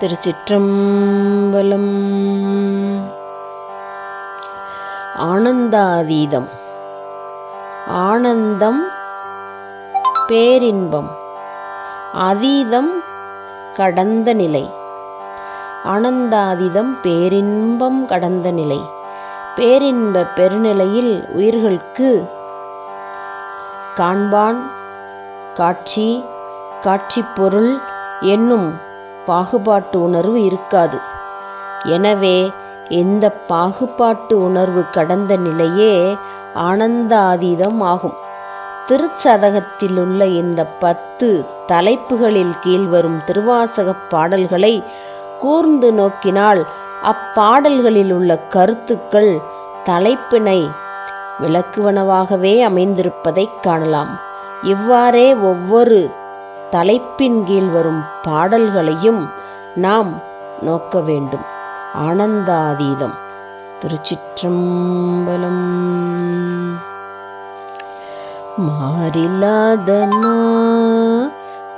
திருச்சிற்றம்பலம். ஆனந்தாதீதம். ஆனந்தம் பேரின்பம். அதீதம் கடந்த நிலை. ஆனந்தாதீதம் பேரின்பம் கடந்த நிலை. பேரின்ப பெருநிலையில் உயிர்களுக்கு காண்பான் காட்சி காட்சிப்பொருள் என்னும் பாகுபாட்டு உணர்வு இருக்காது. எனவே இந்த பாகுபாட்டு உணர்வு கடந்த நிலையே ஆனந்தாதீதம் ஆகும். திருச்சதகத்தில் உள்ள இந்த பத்து தலைப்புகளில் கீழ் வரும் திருவாசகப் பாடல்களை கூர்ந்து நோக்கினால் அப்பாடல்களில் உள்ள கருத்துக்கள் தலைப்பினை விளக்குவனவாகவே அமைந்திருப்பதைக் காணலாம். இவ்வாறே ஒவ்வொரு தலைப்பின் கீழ் வரும் பாடல்களையும் நாம் நோக்க வேண்டும். ஆனந்தாதீதம் திருச்சிற்றம்பலம். மாறில்லாதனா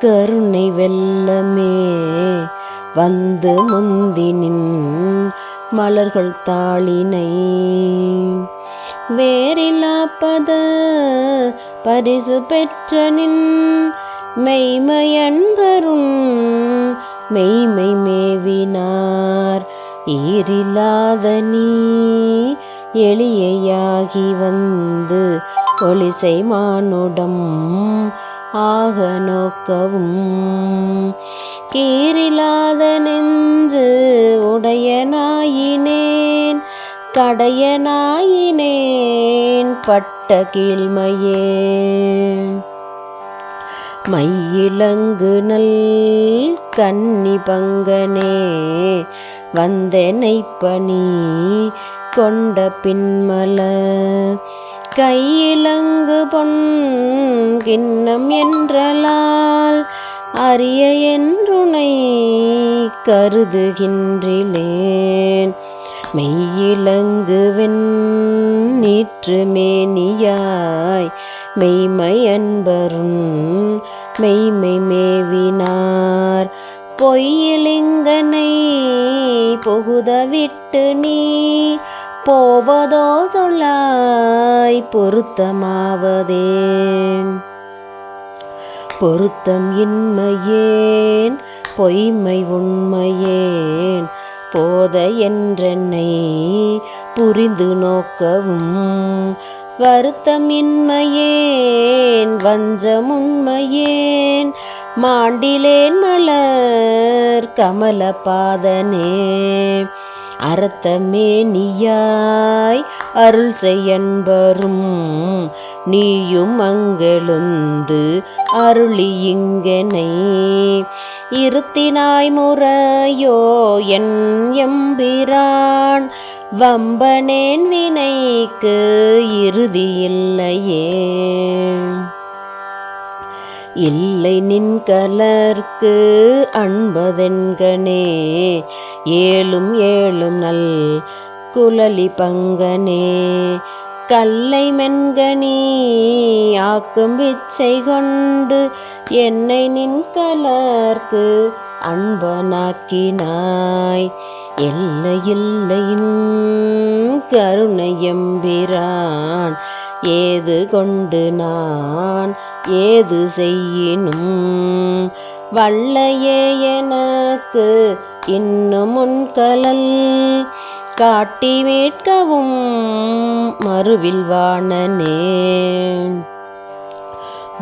கருணை வெள்ளமே வந்து முந்தினின் மலர்கள் தாளினை. வேறில்லாப்பத பரிசு பெற்றனின் மெய்மையன்பரும் மெய்மை மேவினார். ஈரில்லாத நீ எளியையாகி வந்து ஒளிசை மானுடம் ஆக நோக்கவும். கீரில்லாத நெஞ்சு உடையனாயினேன் கடையனாயினேன் பட்ட கீழ்மையே. மையிலங்கு நல் கன்னி பங்கனே வந்தெனை பணி கொண்ட பின்மல. கையிலங்கு பொன் கிண்ணம் என்றலால் அரிய என்றுனை கருதுகின்றிலேன். மெய்யிலங்குவென் நீற்று மேனியாய் மெய்மை அன்பருன் மெய்மை மேவினார் பொய்யிலிங்கனை புகுத விட்டு நீ போவதோ சொல்லாய் பொருத்தமாவதேன். பொருத்தம் இன்மையேன் பொய்மை உண்மையேன் போத என்றென்னை புரிந்து நோக்கவும் வருத்தம் இன்மையேன் வஞ்சமுண்மையேன் மாண்டிலேன் மலர் கமல பாதனே அறத்தமே நீயாய் அருள் செய்யன்பரும் நீயும் அங்கெழுந்து அருளி இங்கனை. இருத்தினாய் முறையோ என் எம்பிரான் வம்பனேன் வினைக்கு இறுதி இல்லையே இல்லை நின் கலர்க்கு அன்பதென்கனே ஏழும் ஏழும் நல் குழலி பங்கனே. கல்லை மென்கனி ஆக்கும் விச்சை கொண்டு என்னை நின் கலர்க்கு அன்பனாக்கினாய். எல்லையில்லையின் கருணையம்பிரான் ஏது கொண்டு நான் ஏது செய்யினும்? வல்லையே எனக்கு இன்னும் முன்கலல் கலல் காட்டி மீட்கவும் மறுவில் வாணனே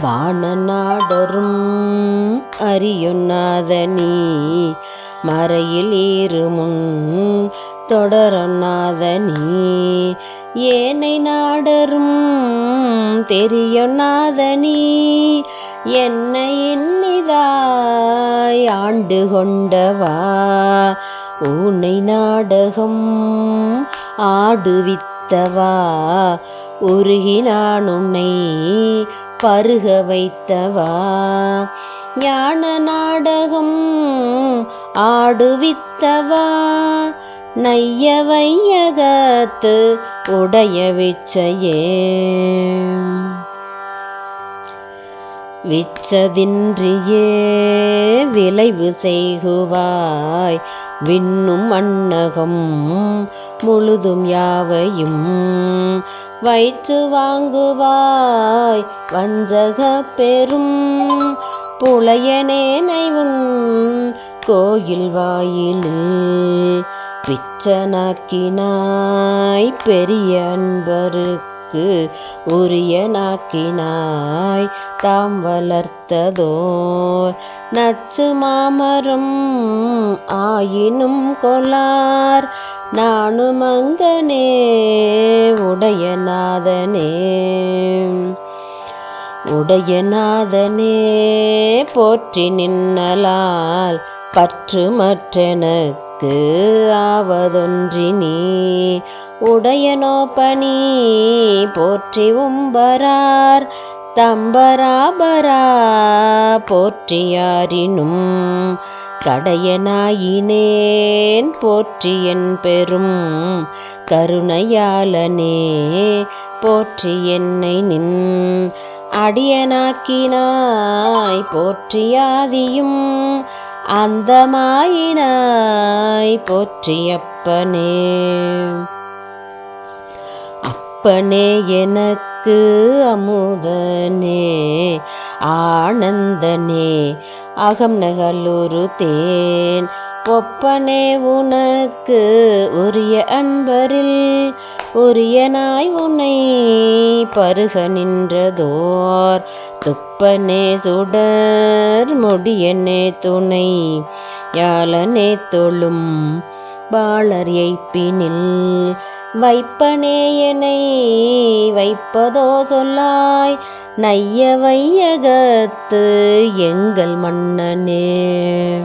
வானநாடரும் அறியொண்ணாத நீ மறையில் ஏறுமுன் தொடரொண்ணாத நீ. ஏனை நாடரும் தெரியொண்ணாத நீ. என்னை எண்ணிதாய் ஆண்டு கொண்டவா. உன்னை நாடகம் ஆடுவித்தவா. உருகி நான் உன்னை பருக வைத்தவா. ஞான நாடகம் ஆடுவித்தவா? நைய வையகத்து உடைய விச்சையே. விச்சதின்றியே விளைவு செய்குவாய். விண்ணும் அன்னகம் முழுதும் யாவையும் வைத்து வாங்குவாய். வஞ்சக பெரும் புலையனே உன் கோயில் வாயிலில் பிச்சனாக்கினாய் பெரிய அன்பருக்கு உரிய நாக்கினாய் தாம் வளர்த்ததோர் நச்சு மாமரம் ஆயினும் கொலார் நானும் அங்கனே உடையநாதனே உடையநாதனே போற்றி நின்னலால் பற்று மற்றெனக்கு ஆவதொன்றி நீ உடையனோ பணி போற்றி உம்பரார் தம்பராபரா போற்றியாரினும் கடையனாயினேன் போற்றி என் பெரும் கருணையாளனே போற்றி என்னை நின். அடியனாக்கினாய் போற்றியாதியும் அந்தமாயினாய் போற்றியப்பனே. அப்பனே எனக்கு அமுதனே ஆனந்தனே அகம் நகலுரு தேன் ஒப்பனே உனக்கு உரிய அன்பரில் உரியனாய் உன்னை பருக நின்றதோர். துப்பனே சுடர் முடியனே துணை. யாழனே தொழும் பாளர் எய்ப்பினில் வைப்பனே என்னை வைப்பதோ சொல்லாய். நைய வையகத்து எங்கள் மன்னனே.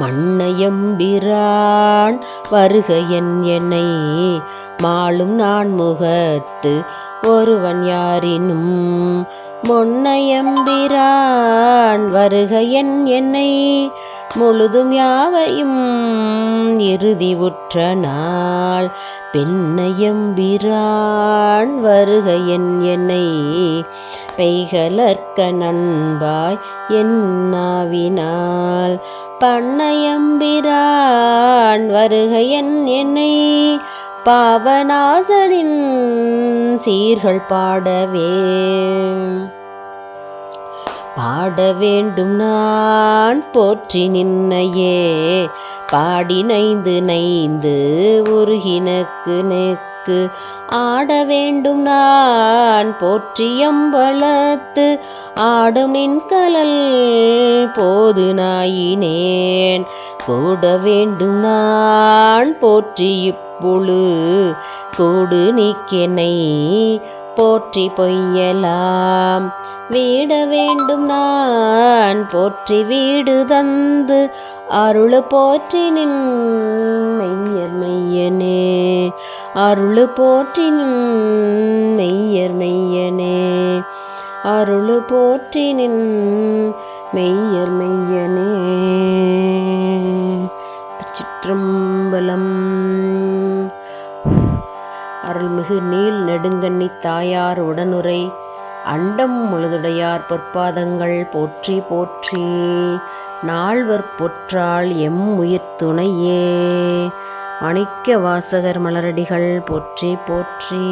மன்னயம்பிரான் வருக என் என்னை மாளும் நான் முகத்து ஒருவன் யாரினும் மொன்னையம்பிரான் வருகையன் என்னை முழுதும் யாவையும் இறுதி உற்ற நாள் பெண்ணையம்பிரான் வருகையன் என்னை பெய்கலற்க நண்பாய் என் நாவினால் பண்ணையம்பிரான் வருகையன் என்னை பாவநாசனின் சீர்கள் பாடவே. பாட வேண்டும் நான் போற்றி நின்னையே. பாடி நைந்து நைந்து உருகினக்கு நெக்கு. ஆட வேண்டும் நான் போற்றியம்பளத்து ஆடும் நின் கலல் போது நாயினேன். கூட வேண்டும் நான் போற்றி இப்பொழு. கூடு நீக்கெனை போற்றி பொய்யலாம். வீட வேண்டும் நான் போற்றி வீடு தந்து. அருள் போற்றி நின் மெய்யர் மெய்யனே. அருள் போற்றி நின் மெய்யர் மெய்யனே. அருள் போற்றி நின் மெய்யர் மெய்யனே. அழகு நீல் நெடுங்கண்ணி தாயார் உடனுரை அண்டம் முழுதுடையார் பொற்பாதங்கள் போற்றி போற்றி நால்வர் பொற்றால் எம் உயிர் துணையே. மாணிக்க வாசகர் மலரடிகள் போற்றி போற்றி.